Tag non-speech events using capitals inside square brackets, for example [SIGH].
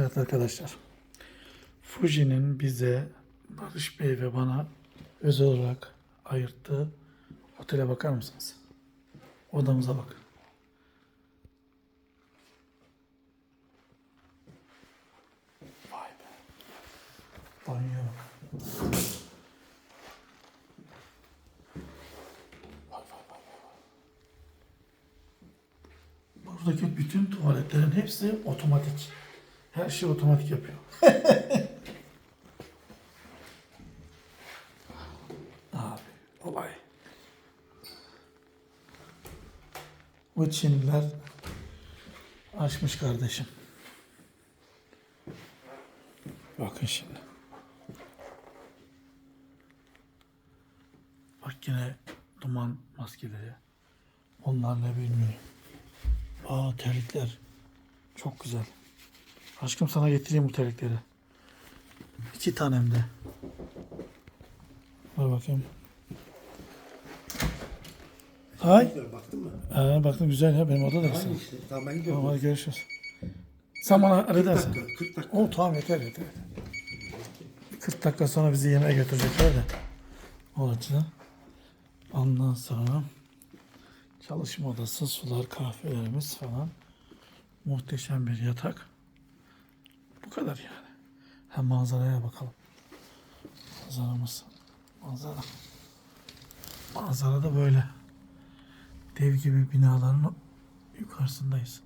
Evet arkadaşlar. Fuji'nin bize Barış Bey ve bana özel olarak ayırttığı otele bakar mısınız? Odamıza bakın. Vay be. Banyo. Buradaki bütün tuvaletlerin hepsi otomatik. Her şey otomatik yapıyor. [LAUGHS] Abi olay. Bu Çinliler açmış kardeşim. Bakın şimdi. Bak yine duman maskeleri. Onlar ne bilmiyorum. Aa terlikler. Çok güzel. Aşkım sana getireyim bu terlikleri. İki tanem de. Ver bakayım. Hay. Baktın mı? Aa, baktım güzel ya benim oda da güzel. Aynı işte. Tamam ben gidiyorum. Tamam hadi görüşürüz. Sen bana 40 aradarsın. dakika. 40 dakika. O tamam yeter. yeter. 40 dakika sonra bizi yemeğe götürecekler de. O açıdan. Ondan sonra çalışma odası, sular, kahvelerimiz falan. Muhteşem bir yatak. Kadar yani. Hem manzaraya bakalım. Manzaramız. Manzara. Manzara da böyle. Dev gibi binaların yukarısındayız.